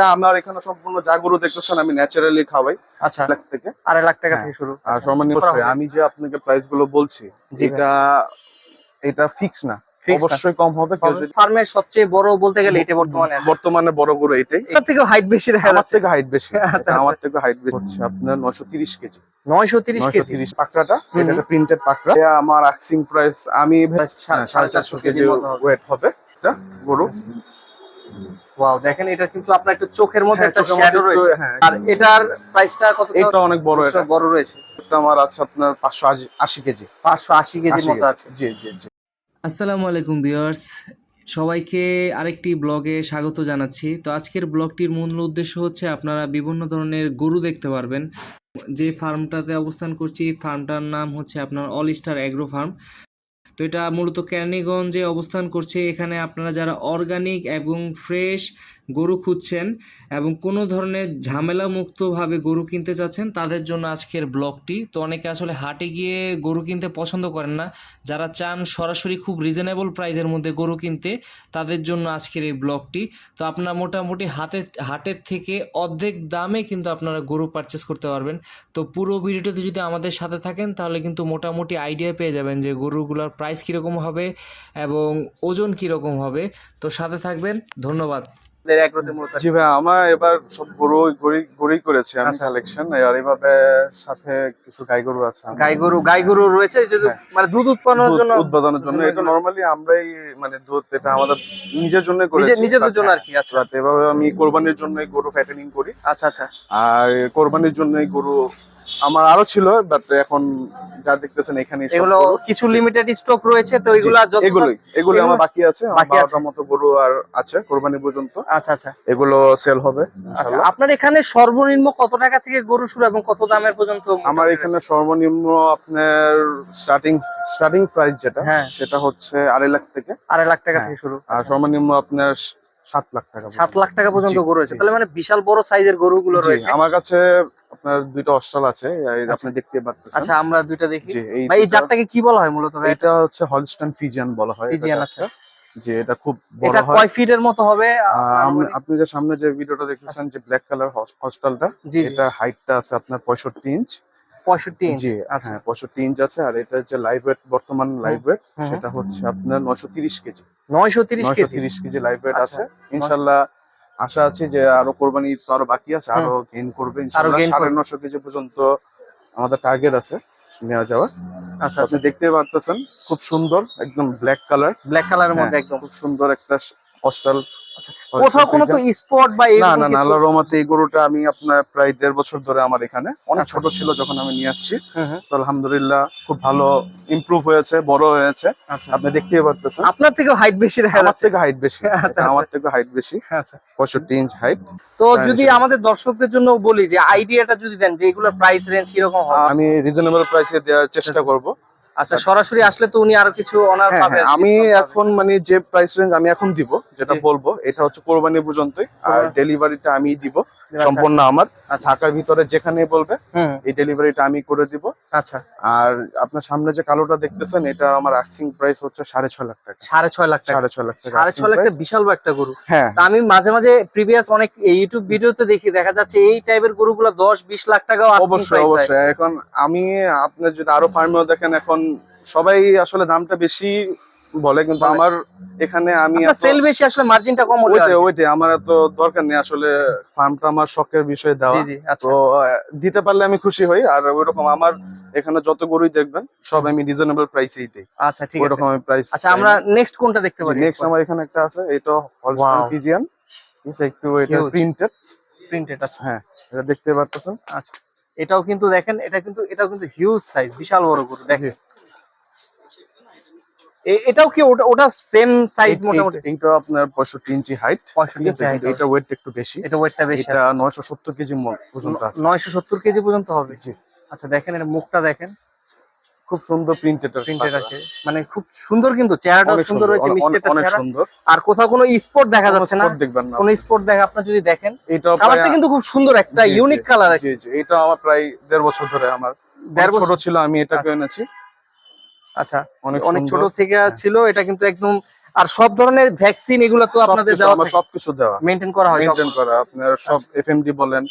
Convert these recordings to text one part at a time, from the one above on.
আমার এখানে সম্পূর্ণ যা গরু দেখতেছেন আমি ন্যাচারালি খাওয়াই। আচ্ছা। লাখ থেকে। আড়াই লাখ টাকা হ্যাঁ। থেকে শুরু। আর আচ্ছা। আমি যে আপনাকে প্রাইসগুলো বলছি ভাই। এটা ফিক্স না। অবশ্যই কম হবে ফার্মের সবচেয়ে বড় বলতে গেলে এটা বর্তমানে বর্তমানে বড় গরু এটাই। হাইট বেশি দেখা যাচ্ছে। থেকে হাইট বেশি। আচ্ছা, আমার আচ্ছা। থেকে হাইট বেশি। হচ্ছে আপনার নয়শো তিরিশ কেজি। নয়শো তিরিশ নয়শো কেজি তিরিশ পাকড়াটা। এটা হুম। প্রিন্টেড পাকড়া। আমার আক্সিং প্রাইস আমি প্রায় সা- হ্যাঁ, সাড়ে চারশো কেজি ওয়েট হবে। এটা গরু। ওয়াও দেখেন এটা কিন্তু আপনার একটু চোখের মধ্যে হ্যাঁ, একটা শ্যাডো রয়েছে। হ্যাঁ, আর এটার প্রাইসটা কত এটা অনেক বড় এটা বড় রয়েছে। এটা আমার আছে আপনার পাঁচশো আশি কেজি। পাঁচশো আশি কেজির 80 মতো আছে। জি জি জি। আসসালামু আলাইকুম ভিউয়ার্স সবাইকে আরেকটি ব্লগে স্বাগত জানাচ্ছি। তো আজকের ব্লগটির মূল উদ্দেশ্য হচ্ছে আপনারা বিভিন্ন ধরনের গরু দেখতে পারবেন। যে ফার্মটাতে অবস্থান করছি ফার্মটার নাম হচ্ছে আপনার অল স্টার অ্যাগ্রো ফার্ম তো এটা মূলত ক্যানিগঞ্জে অবস্থান করছে। এখানে আপনারা যারা অর্গানিক এবং ফ্রেশ গরু খুঁজছেন এবং কোনো ধরনের ঝামেলা মুক্তভাবে গরু কিনতে চাচ্ছেন, তাদের জন্য আজকের ব্লগটি। তো অনেকে আসলে হাটে গিয়ে গরু কিনতে পছন্দ করেন না। যারা চান সরাসরি খুব রিজনেবল প্রাইজের মধ্যে গরু কিনতে, তাদের জন্য আজকের এই ব্লগটি। তো আপনারা মোটামুটি হাতে, হাটের থেকে অর্ধেক দামে কিন্তু আপনারা গরু পারচেস করতে পারবেন। তো পুরো ভিডিওতে যদি আমাদের সাথে থাকেন, তাহলে কিন্তু মোটামুটি আইডিয়া পেয়ে যাবেন যে গরুগুলোর প্রাইস কীরকম হবে এবং ওজন কীরকম হবে। তো সাথে থাকবেন, ধন্যবাদ। জি ভাই আমার এবার সব গরু গড়ি গড়ি করেছি আমি আচ্ছা। কালেকশন আর এইভাবে সাথে কিছু গাই গরু আছে গাই গরু গাই গরু রয়েছে যদি হ্যাঁ। মানে দুধ উৎপাদনের জন্য উৎপাদনের জন্য এটা নরমালি আমরাই মানে দুধ এটা আমাদের নিজের জন্য করেছি। নিজে- নিজেদের জন্য আর কি আচ্ছা। এভাবে আমি কোরবানির জন্য গরু ফ্যাটেনিং করি। আচ্ছা আচ্ছা। আর কোরবানির জন্য গরু আমার আরও ছিল বাট এখন যা দেখতেছেন এখানে এগুলো কিছু লিমিটেড স্টক রয়েছে তো এগুলা যত এগুলোই এগুলো আমার বাকি আছে বাকি আছে। মতো গরু আর আছে কোরবানি পর্যন্ত আচ্ছা আচ্ছা এগুলো সেল হবে আচ্ছা আপনার এখানে সর্বনিম্ন কত টাকা থেকে গরু শুরু এবং কত দামের পর্যন্ত আমার এখানে সর্বনিম্ন আপনার স্টার্টিং স্টার্টিং প্রাইস যেটা হ্যাঁ। সেটা হচ্ছে আড়াই লাখ থেকে আড়াই লাখ টাকা হ্যাঁ। থেকে শুরু আর। সর্বনিম্ন আপনার সাত লাখ টাকা সাত লাখ টাকা পর্যন্ত গরু রয়েছে। তাহলে মানে বিশাল বড় সাইজের গরুগুলো জি, রয়েছে। আমার কাছে আপনার দুইটা অস্টাল আছে আচ্ছা। আপনি দেখতে পাচ্ছেন আচ্ছা আমরা দুইটা দেখি। এই ভাই এই জাতটাকে কি বলা হয় মূলত ভাই? এটা হচ্ছে হলস্টাইন ফিজিয়ান বলা হয়। ফিজিয়ান আচ্ছা। যে এটা খুব বড় এটা হয়। কয় ফিটের মতো হবে? আপনি যে সামনে যে ভিডিওটা দেখতেছেন যে ব্ল্যাক কালার হস্টালটা এটা হাইটটা আছে আপনার পঁয়ষট্টি ইঞ্চ পঁয়ষট্টি ইঞ্চ আচ্ছা। হ্যাঁ। পঁয়ষট্টি ইঞ্চ আছে আর এটা যে লাইভ ওয়েট বর্তমান লাইভ ওয়েট সেটা হচ্ছে আপনার নয়শো তিরিশ কেজি। নয়শো তিরিশ কেজি। তিরিশ কেজি লাইভ ওয়েট আচ্ছা। আছে। ইনশাল্লাহ আশা আছে যে আরও কোরবানি তো আরও বাকি আছে আরও গেইন করবে ইনশাল্লাহ। সাড়ে নশো কেজি পর্যন্ত আমাদের টার্গেট আছে নেওয়া যাওয়ার। আচ্ছা আপনি আচ্ছা দেখতে পারতেছেন খুব সুন্দর একদম ব্ল্যাক কালার ব্ল্যাক কালারের মধ্যে একদম। খুব সুন্দর একটা হস্টাল আচ্ছা, কোথাও কোনো তো স্পট বা না না না আল্লাহর রহমতে এই গরুটা আমি আপনার প্রায় দেড় বছর ধরে আমার এখানে। অনেক আচ্ছা। ছোট ছিল যখন আমি নিয়ে আসছি। তো আলহামদুলিল্লাহ খুব ভালো ইমপ্রুভ হয়েছে বড় হয়েছে। আচ্ছা। আপনি দেখতেই পারতেছেন। আপনার থেকেও হাইট বেশি দেখা আমার থেকে হাইট বেশি। আচ্ছা, আমার থেকে হাইট বেশি। আচ্ছা। পঁয়ষট্টি ইঞ্চ হাইট তো হ্যাঁ, যদি আমাদের দর্শকদের জন্য বলি যে আইডিয়াটা যদি দেন যে এগুলোর প্রাইস রেঞ্জ কীরকম হবে? আমি রিজনেবল প্রাইসে দেওয়ার চেষ্টা করব। আচ্ছা সরাসরি আসলে তো উনি আরও কিছু অনার পাবেন পাবে হ্যাঁ, আমি এখন মানে যে প্রাইস রেঞ্জ আমি এখন দিব যেটা বলব এটা হচ্ছে কোরবানি পর্যন্তই আর ডেলিভারিটা আমি দিব। আচ্ছা, সম্পূর্ণ আমার। আচ্ছা। ঢাকার ভিতরে যেখানে বলবে এই ডেলিভারিটা আমি করে দিব। আচ্ছা। আর আপনার সামনে যে কালোটা দেখতেছেন এটা আমার আক্সিং প্রাইস হচ্ছে সাড়ে ছয় লাখ টাকা। সাড়ে ছয় লাখ টাকা। সাড়ে ছয় লাখ টাকা সাড়ে ছয় লাখ টাকা বিশাল বড় একটা গরু। হ্যাঁ। আমি মাঝে মাঝে প্রিভিয়াস অনেক ইউটিউব ভিডিওতে দেখি দেখা যাচ্ছে এই টাইপের গরুগুলো দশ বিশ লাখ টাকাও asking অবশ্যই অবশ্যই। এখন আমি আপনার যদি আরও ফার্মেও দেখেন এখন সবাই আসলে দামটা বেশি বলে কিন্তু আমার এখানে আমি সেল বেশি আসলে মার্জিনটা কম ওইটাই ওইটাই আমার এত দরকার নেই আসলে ফার্মটা আমার শখের বিষয় দেওয়া। আচ্ছা। তো দিতে পারলে আমি খুশি হই আর ওইরকম আমার এখানে যত গরুই দেখবেন সব আমি রিজনেবল প্রাইসেই দেই। আচ্ছা ঠিক আছে। ওইরকম আমি প্রাইস আচ্ছা আমরা নেক্সট কোনটা দেখতে পারি নেক্সট আমার এখানে একটা আছে এটা হলস্টাইন. ফিজিয়ান একটু এটা প্রিন্টেড প্রিন্টেড আচ্ছা। হ্যাঁ এটা দেখতে পারতেছেন? আচ্ছা এটাও কিন্তু দেখেন এটা কিন্তু এটাও কিন্তু হিউজ সাইজ বিশাল বড় গরু দেখেন। এটাও কি ওটা ওটা সেম সাইজ মোটামুটি? এইটা আপনার পঁয়ষট্টি ইঞ্চি হাইট পঁয়ষট্টি ইঞ্চি height এটা ওয়েট একটু বেশি। এটা ওয়েটটা বেশি এটা নয়শো সত্তর কেজি পর্যন্ত আছে। নয়শো সত্তর কেজি পর্যন্ত হবে? জি। আচ্ছা দেখেন এটা মুখটা দেখেন। খুব সুন্দর প্রিন্টেড প্রিন্টেড আছে। মানে খুব সুন্দর কিন্তু চেহারাটা সুন্দর রয়েছে মিষ্টি একটা অনেক চেহারা। সুন্দর। আর কোথাও কোনো স্পট দেখা যাচ্ছে না। দেখবেন না। কোনো স্পট দেখা আপনি যদি দেখেন এটা কালারটা কিন্তু খুব সুন্দর একটা ইউনিক কালার আছে এটা আমার প্রায় দেড় বছর ধরে আমার। দেড় বছর ছিল আমি এটাকে আচ্ছা। এনেছি। আচ্ছা অনেক ছোট থেকে হ্যাঁ। ছিল এটা কিন্তু একদম আর সব ধরনের ভ্যাকসিন এগুলো তো আপনাদের দেওয়া সবকিছু দেওয়া। মেনটেন করা হয় মেনটেন করা আপনার সব আচ্ছা। এফএমডি বলেন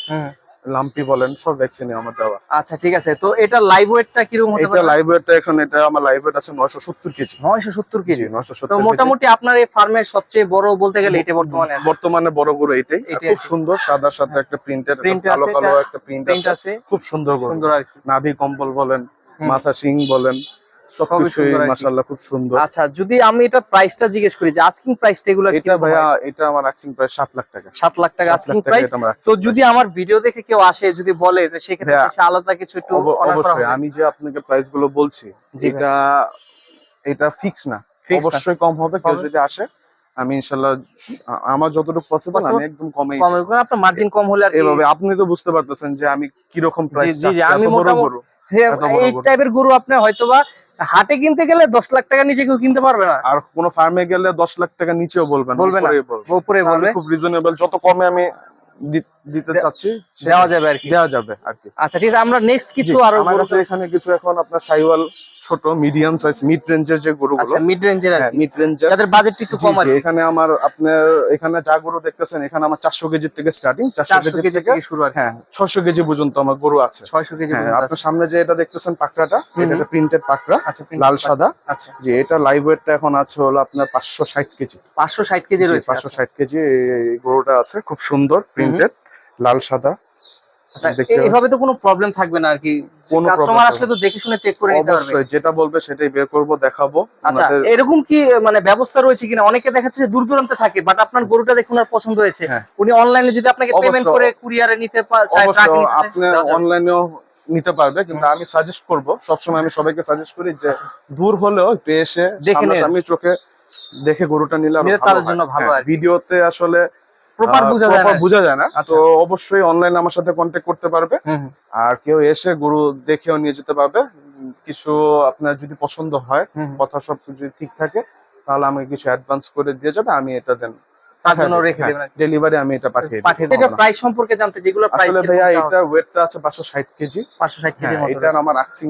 লাম্পি বলেন সব ভ্যাকসিনে আমার দেওয়া। আচ্ছা ঠিক আছে তো এটা লাইভ ওয়েটটা কীরকম হতে এটা লাইভ ওয়েটটা এখন এটা আমার লাইভ ওয়েট আছে 970 কেজি। 970 কেজি জি 970 তো মোটামুটি আপনার এই ফার্মের সবচেয়ে বড় বলতে গেলে এটা বর্তমানে আছে। বর্তমানে বড় গরু এটাই। খুব সুন্দর সাদার সাথে একটা প্রিন্টের কালো কালো একটা প্রিন্ট আছে। খুব সুন্দর সুন্দর আর নাভি কম্বল বলেন মাথা সিং বলেন সবকিছুই সুন্দর আর মাশাআল্লাহ খুব সুন্দর। আচ্ছা যদি আমি এটা প্রাইসটা জিজ্ঞেস করি যে আস্কিং প্রাইসটা এগুলো এটা ভাইয়া এটা আমার আক্সিং প্রায় 7 লাখ টাকা। 7 লাখ টাকা আস্কিং প্রাইস তো যদি আমার ভিডিও দেখে কেউ আসে যদি বলে সে আলাদা কিছু একটু অবশ্যই আমি যে আপনাকে প্রাইসগুলো বলছি ভাই। এটা এটা ফিক্স না। অবশ্যই কম হবে কেউ যদি আসে আমি ইনশাল্লাহ আমার যতটুকু পসিবল? আমি একদম কমে কম করে আপনার মার্জিন কম হলে আর কি এভাবে আপনি তো বুঝতে পারতেছেন যে আমি কীরকম প্রাইস জি, জি, আমি মোটামুটি- হ্যাঁ, এই টাইপের গরু আপনি হয়তোবা হাটে কিনতে গেলে দশ লাখ টাকা নিচে কেউ কিনতে পারবে না আর কোন ফার্মে গেলে 10 লাখ টাকা নিচেও বলবেন বলবে না। বলবে। উপরে বলবে খুব রিজনেবল যত কমে আমি দিতে চাচ্ছি দেওয়া যাবে আর কি দেওয়া যাবে আর কি আচ্ছা ঠিক আছে আমরা নেক্সট কিছু আরও আমার কাছে এখানে কিছু এখন আপনার সাইওয়াল ছোট মিডিয়াম সাইজ মিড রেঞ্জের যে গরুগুলো। আচ্ছা মিড রেঞ্জের আর হ্যাঁ মিড রেঞ্জের যাদের বাজেট একটু কম আর এখানে আমার আপনার এখানে যা গরু দেখতেছেন এখানে আমার চারশো কেজির থেকে স্টার্টিং চারশো 400 কেজি কেজি থেকে শুরু আর হ্যাঁ ছশো কেজি পর্যন্ত আমার গরু আছে। 600 কেজি হ্যাঁ আপনার সামনে যে এটা দেখতেছেন পাকড়াটা এটা একটা প্রিন্টেড পাকড়া আচ্ছা লাল সাদা। আচ্ছা। যে এটা লাইভ ওয়েটটা এখন আছে হলো আপনার পাঁচশো ষাট কেজি। 560 কেজি রয়েছে পাঁচশো আচ্ছা। ষাট কেজি এই গরুটা আছে খুব সুন্দর প্রিন্টেড লাল সাদা। আচ্ছা দেখতে এ- এভাবে তো কোনো প্রবলেম থাকবে না আর কি কোনো কাস্টমার আসলে তো দেখে শুনে চেক করে নিতে পারবে অবশ্যই যেটা বলবে সেটাই বের করব দেখাবো আচ্ছা এরকম কি মানে ব্যবস্থা রয়েছে কিনা অনেকে দেখা যাচ্ছে দূর দূরান্তে থাকে বাট আপনার গরুটা দেখে ওনার পছন্দ হয়েছে হ্যাঁ। উনি অনলাইনে যদি আপনাকে পেমেন্ট করে কুরিয়ারে নিতে চায় ট্রাকে নিতে আপনি। অনলাইনেও নিতে পারবে কিন্তু আমি সাজেস্ট করব সবসময় আমি সবাইকে সাজেস্ট করি যে আচ্ছা। দূর হলেও একটু এসে। আমি চোখে দেখে গরুটা নিলে আরও তাদের জন্য ভালো হ্যাঁ, আর। ভিডিওতে আসলে প্রপার বোঝা যায় না। বোঝা যায় না। আচ্ছা। তো অবশ্যই অনলাইনে আমার সাথে কন্ট্যাক্ট করতে পারবে। আর কেউ এসে গরু দেখেও নিয়ে যেতে পারবে। কিছু আপনার যদি পছন্দ হয়। কথা সব কিছু ঠিক থাকে তাহলে আমাকে কিছু অ্যাডভান্স করে দিয়ে যাবে আমি এটা দেন। তার জন্য রেখে দেবেন ডেলিভারি আমি এটা পাঠিয়ে পাঠিয়ে এটা প্রাইস সম্পর্কে জানতে যেগুলো প্রাইস আসলে ভাইয়া এটা ওয়েটটা আছে পাঁচশো ষাট কেজি। 560 কেজি হ্যাঁ, মতো এটার আমার আক্সিং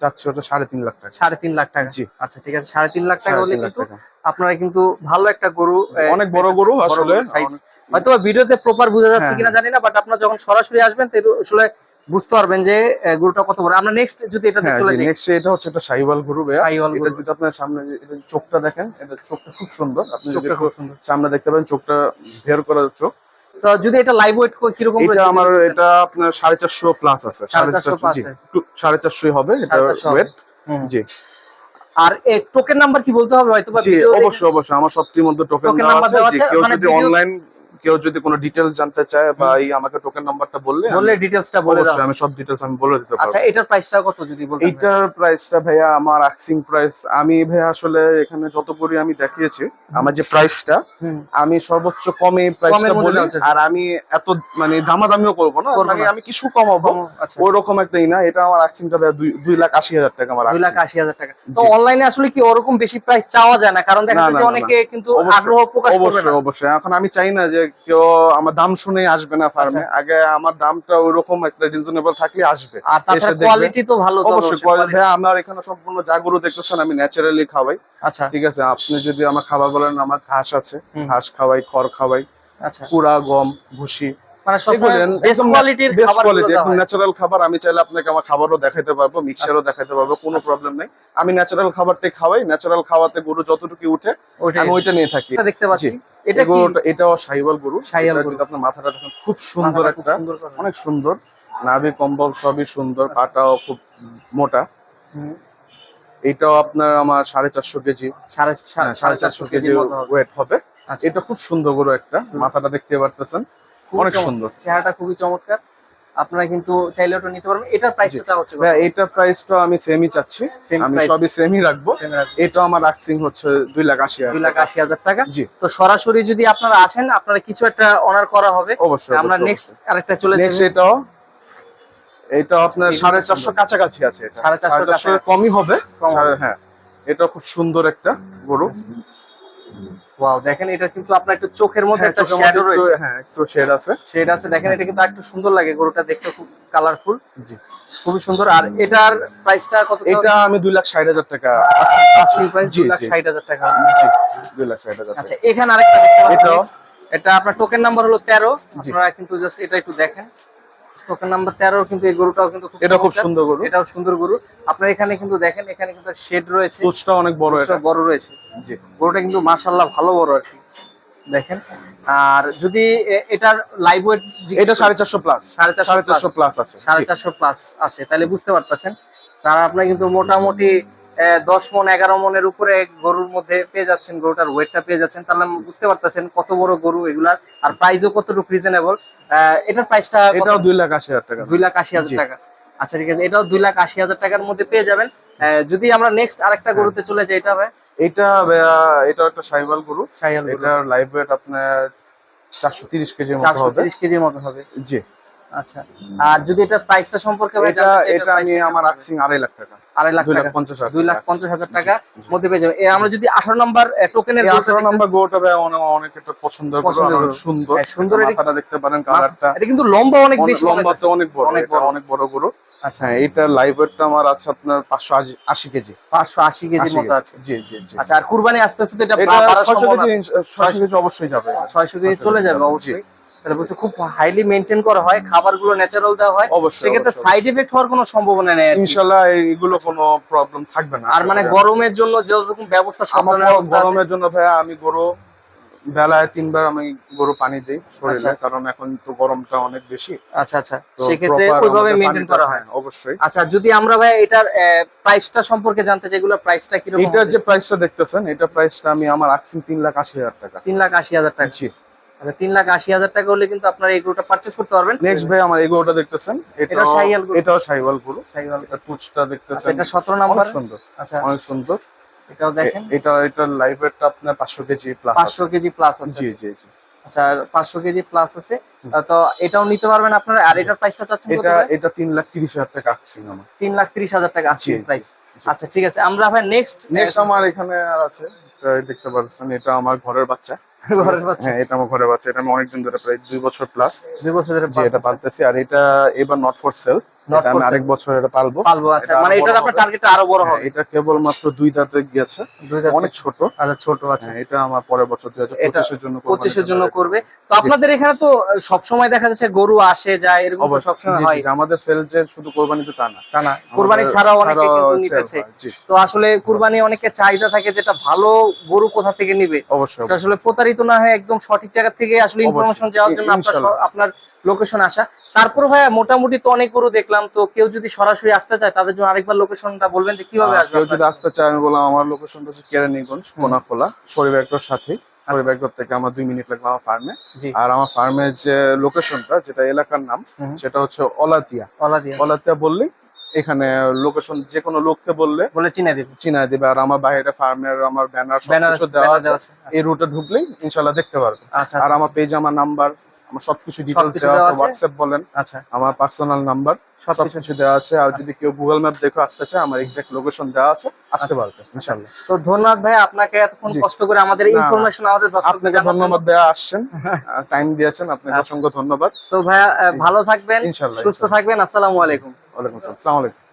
চাচ্ছি হচ্ছে সাড়ে তিন লাখ টাকা। সাড়ে তিন লাখ টাকা। জি। আচ্ছা ঠিক আছে সাড়ে তিন লাখ টাকা হলে কিন্তু আপনারা কিন্তু ভালো একটা গরু অনেক বড় গরু আসলে হয়তো ভিডিওতে প্রপার বোঝা যাচ্ছে হ্যাঁ, কিনা জানি না বাট আপনারা যখন সরাসরি আসবেন তো আসলে বুঝতে পারবেন যে গরুটা কত বড়। আমরা নেক্সট যদি এটাতে হ্যাঁ চলে যাই। নেক্সট এটা হচ্ছে একটা সাইওয়াল গরু সাইওয়াল এটা গরু। যদি আপনার সামনে এটা চোখটা দেখেন এটা চোখটা খুব সুন্দর। আপনি চোখটা খুব সুন্দর। সামনে দেখতে চোখটা করা চোখ। তো যদি এটা লাইভ ওয়েট কীরকম এটা আমার এটা আপনার সাড়ে চারশো প্লাস আছে। সাড়ে চারশো plus জি, আছে। একটু সাড়ে চারশোই হবে এটা। ওয়েট। জি। আর টোকেন নাম্বার কি বলতে হবে? হয়তো বা অবশ্যই অবশ্যই। আমার সবটির মধ্যে টোকেন আছে। যে আছে, কেউ মানে যদি অনলাইন কেউ যদি কোনো ডিটেলস জানতে চায় বা এই আমাকে টোকেন নাম্বারটা বললে বললে ডিটেলসটা বলে দাও। আমি সব ডিটেলস আমি বলে দিতে আচ্ছা এটার প্রাইসটা কত যদি বলতে এইটার প্রাইসটা ভাইয়া আমার আক্সিং প্রাইস আমি ভাইয়া আসলে এখানে যত করি আমি দেখিয়েছি আমার যে প্রাইসটা আমি সর্বোচ্চ কমে প্রাইসটা বলি আর আমি এত মানে দামাদামিও করব না মানে আমি কিছু কমাবো। আচ্ছা। ওই রকম একটাই না এটা আমার আক্সিংটা ভাইয়া দুই দুই লাখ আশি হাজার টাকা আমার দুই লাখ axing। আশি হাজার টাকা। তো অনলাইনে আসলে কি ওরকম বেশি প্রাইস চাওয়া যায় না? কারণ দেখা যাচ্ছে অনেকে কিন্তু আগ্রহ প্রকাশ করবে না। অবশ্যই অবশ্যই। এখন আমি চাই না যে কেউ আমার দাম শুনে আসবে না ফার্মে আচ্ছা। আগে আমার দামটা ওই রকম একটা রিজনেবল থাকলে আসবে। আর তাছাড়া কোয়ালিটি তো ভালো অবশ্যই। ভাইয়া আমার এখানে সম্পূর্ণ যা গরু দেখতেছেন আমি ন্যাচারালি খাওয়াই। আচ্ছা। ঠিক আছে আপনি যদি আমার খাবার বলেন আমার ঘাস আছে। ঘাস খাওয়াই খড় খাওয়াই আচ্ছা। কুড়া গম ভুসি। মানে কোয়ালিটির বেস্ট খাবার ন্যাচারাল খাবার। আমি চাইলে আপনাকে আমার খাবারও দেখাতে পারব মিক্সচারও দেখাতে পারব কোনো আচ্ছা। প্রবলেম নেই। আমি ন্যাচারাল খাবারটাই খাওয়াই ন্যাচারাল খাওয়াতে গরু যতটুকু উঠে আমি ওইটা নিয়ে থাকি। দেখতে পাচ্ছি। এটা এটাও গরু। শাহিওয়াল এটা গরু। আপনার মাথাটা দেখেন খুব সুন্দর একটা অনেক সুন্দর। নাভি কম্বল সবই সুন্দর আচ্ছা। পাটাও খুব মোটা। এটাও আপনার আমার সাড়ে চারশো কেজি। সাড়ে হ্যাঁ, চারশো কেজি ওয়েট হবে। আচ্ছা। এটা খুব সুন্দর গরু একটা। মাথাটা দেখতে পারতেছেন। অনেক। সুন্দর। চেহারাটা খুবই চমৎকার। আপনারা কিন্তু চাইলে ওটা নিতে পারবেন। এটার প্রাইসটা হচ্ছে ভাইয়া, এইটার প্রাইসটা আমি সেমই চাচ্ছি। আমি সবই সেমই রাখব। এটা আমার আক্সিং হচ্ছে দুই লাখ আশি দুই লাখ আশি হাজার টাকা। জি। তো সরাসরি যদি আপনারা আসেন আপনারা কিছু একটা অনার করা হবে। অবশ্যই আমরা নেক্সট আরেকটা চলে যাব। নেক্সট এটাও এটা আপনার এগুলো সাড়ে সুন্দর। চারশো কাছাকাছি আছে এটা। সাড়ে চারশোর সাড়ে চারশোর কাছাকাছি। কমই হবে। হ্যাঁ এটা খুব সুন্দর একটা গরু। ওয়াও দেখেন এটা কিন্তু আপনার একটু চোখের মধ্যে হ্যাঁ, একটা শ্যাডো রয়েছে। হ্যাঁ একটু শেড আছে। শেড আছে। দেখেন এটা কিন্তু একটু সুন্দর লাগে গরুটা দেখতে খুব কালারফুল জি। খুবই সুন্দর। আর এটার প্রাইসটা কত এটা আমি দুই লাখ ষাট হাজার টাকা। আস্কিং প্রাইস জি, দুই লাখ জি। ষাট হাজার টাকা। জি দুই লাখ ষাট হাজার আচ্ছা এখানে আরেকটা দেখতে পাচ্ছেন এটা আপনার টোকেন নাম্বার হলো তেরো। জি। আপনারা কিন্তু জাস্ট এটা একটু দেখেন। টোকেন নাম্বার তেরো কিন্তু এই গরুটাও কিন্তু এটা খুব সুন্দর। গরু। এটাও সুন্দর গরু। আপনার এখানে কিন্তু দেখেন এখানে কিন্তু শেড রয়েছে। কোচটা অনেক বড় বড় রয়েছে। জি। গরুটা কিন্তু মাশাল্লাহ ভালো বড় আর কি। দেখেন। আর যদি এটার লাইভ ওয়েট এটা সাড়ে চারশো প্লাস সাড়ে চারশো প্লাস আছে। সাড়ে চারশো প্লাস আছে। তাহলে বুঝতে পারতেছেন। তারা আপনার কিন্তু মোটামুটি দশ মন এগারো মনের উপরে গরুর মধ্যে পেয়ে যাচ্ছেন গরুটার ওয়েটটা পেয়ে যাচ্ছেন। তাহলে বুঝতে পারতেছেন কত বড় গরু এগুলার আর প্রাইসও কতটুকু রিজনেবল এটার প্রাইসটা এটাও দুই লাখ আশি হাজার টাকা। দুই লাখ আশি হাজার টাকা। আচ্ছা ঠিক আছে এটাও দুই লাখ আশি হাজার টাকার মধ্যে পেয়ে যাবেন। যদি আমরা নেক্সট আরেকটা হ্যাঁ। গরুতে চলে যাই এটা হবে এটা এটা একটা সাইবাল গরু। সাইয়াল এটার লাইভ ওয়েট আপনার চারশো তিরিশ কেজির মতো চারশো তিরিশ কেজির মতো হবে। জি। আচ্ছা। আর যদি এটা প্রাইসটা সম্পর্কে এটা এটা আমি আমার? রাখছি আড়াই লাখ টাকা। আড়াই লাখ টাকা। পঞ্চাশ হাজার দুই লাখ পঞ্চাশ হাজার টাকা মধ্যে পেয়ে যাবে। আমরা যদি আঠারো নাম্বার টোকেনের আঠারো নাম্বার অনেক একটা পছন্দ। সুন্দর। হ্যাঁ, সুন্দর এটি- দেখতে পারেন কালারটা এটা কিন্তু লম্বা অনেক বেশি লম্বা। তো অনেক বড় অনেক বড়। অনেক বড় গরু। আচ্ছা। হ্যাঁ এটা লাইভ ওয়েটটা আমার আছে আপনার পাঁচশো আশি কেজি। পাঁচশো আশি কেজির 80 মতো আছে। জি জি জি। আচ্ছা আর কুরবানি আস্তে আস্তে এটা এটা ছয়শো কেজি ছয়শো কেজি অবশ্যই যাবে। ছয়শো কেজি চলে যাবে। অবশ্যই। বুঝতে খুব হাইলি মেনটেন করা হয় খাবারগুলো ন্যাচারাল দেওয়া হয়। সেক্ষেত্রে সাইড এফেক্ট হওয়ার কোনো সম্ভাবনা নেই আর ইনশাল্লাহ এগুলো কোনো প্রবলেম থাকবে না। আর মানে গরমের জন্য যেরকম ব্যবস্থা গরমের জন্য ভাইয়া আমি গরু বেলায় তিনবার আমি গরু পানি দিই শরীরে আচ্ছা। কারণ এখন তো গরমটা অনেক বেশি। আচ্ছা আচ্ছা। সেক্ষেত্রে ওইভাবে মেনটেন করা হয়। অবশ্যই। আচ্ছা যদি আমরা ভাই এটার প্রাইসটা সম্পর্কে জানতে চাই এগুলোর প্রাইসটা কীরকম এটার যে প্রাইসটা দেখতেছেন এটা প্রাইসটা আমি আমার রাখছি তিন লাখ আশি হাজার টাকা। তিন লাখ আশি হাজার টাকা। আচ্ছা তিন লাখ আশি হাজার টাকা হলে কিন্তু আপনারা এই গরুটা পারচেস করতে পারবেন। নেক্সট ভাই আমার এই গরুটা দেখতেছেন এটাও শাহিওয়াল গরু? এটাও সাইওয়াল গরু। এটা পুচটা আচ্ছা দেখতেছেন এটা সতেরো অনেক নাম্বার সুন্দর আচ্ছা। অনেক সুন্দর। এটাও দেখেন। এটা এটা লাইভ আপনার পাঁচশো কেজি প্লাস পাঁচশো কেজি প্লাস আছে। জি জি জি। আচ্ছা কেজি প্লাস আছে। তো এটাও নিতে পারবেন আপনারা। আর এটার প্রাইসটা চাচ্ছেন কত এটা এটা তিন লাখ তিরিশ হাজার টাকা আমার। লাখ ত্রিশ হাজার টাকা প্রাইস আচ্ছা ঠিক আছে। আমরা ভাই নেক্সট নেক্সট আমার এখানে আর আছে। দেখতে পাচ্ছেন এটা আমার ঘরের বাচ্চা। হ্যাঁ এটা আমার ঘরে বাচ্চা এটা আমি অনেকদিন ধরে প্রায় দুই বছর প্লাস দুই বছর ধরে এটা পালতেছি। আর এটা এবার নট ফর সেল আমি আরেক বছর এটা পালবো। পালবো আচ্ছা। মানে এটার আপনার। টার্গেটটা আরও বড় হ্যাঁ, হবে। এটা কেবল মাত্র দুই দাঁতে গিয়েছে দুই অনেক ছোট। আচ্ছা ছোট আছে হ্যাঁ, এটা আমার পরের বছর জন্য জন্য করবে। তো আপনাদের এখানে তো সব সময় দেখা যাচ্ছে গরু আসে যায় এরকম তো হয়। আমাদের সেল যে শুধু কোরবানিতে তা না। তা না কুরবানি ছাড়াও অনেকে কিন্তু নিতেছে। তো আসলে কোরবানি অনেকে চাহিদা থাকে যেটা ভালো গরু কোথা থেকে নিবে। অবশ্যই আসলে প্রতারিত না হয় একদম সঠিক জায়গা থেকে আসলে ইনফরমেশন যাওয়ার জন্য আপনার আপনার লোকেশন আসা। তারপর ভাইয়া মোটামুটি তো অনেক গরু দেখলাম তো কেউ যদি সরাসরি আসতে চায় তাদের জন্য আরেকবার লোকেশনটা বলবেন যে কীভাবে আসবে কেউ যদি আসতে চায় আমি বললাম আমার লোকেশনটা হচ্ছে কেরানীগঞ্জ কোনাখোলা শরীরবাগটার সাথে। শরীরবাগর থেকে আমার দুই মিনিট লাগবে আমার ফার্মে আর আমার ফার্মের যে লোকেশনটা যেটা এলাকার নাম সেটা হচ্ছে অলাতিয়া। বলা দিয়ে অলাতিয়া বললেই এখানে লোকেশন যে কোনো লোককে বললে বলে চিনে দিবে। আর আমার বাইরে ফার্মের আমার ব্যানার ব্যানার দেওয়া আছে এই রুটে ঢুকলেই ইনশাল্লাহ দেখতে পারবে। আচ্ছা আর আচ্ছা। আমার পেজ আমার নাম্বার আমার সবকিছু দেওয়া আছে বলেন। আচ্ছা। আমার পার্সোনাল নাম্বার সবকিছু দেওয়া আছে। আর যদি কেউ গুগল ম্যাপ দেখে আসতে চায় আমার এক্সাক্ট লোকেশন দেওয়া আছে আসতে আচ্ছা। পারবে ইনশাল্লাহ তো ধন্যবাদ ভাই আপনাকে এতক্ষণ কষ্ট করে আমাদের ইনফরমেশন আমাদের দর্শকদের আপনাকে ধন্যবাদ দেওয়া আসছেন। টাইম দিয়েছেন আপনাকে আচ্ছা। অসংখ্য ধন্যবাদ। তো ভাইয়া ভালো থাকবেন সুস্থ থাকবেন আসসালামু আলাইকুম। আসসালাম। আসসালামু আলাইকুম।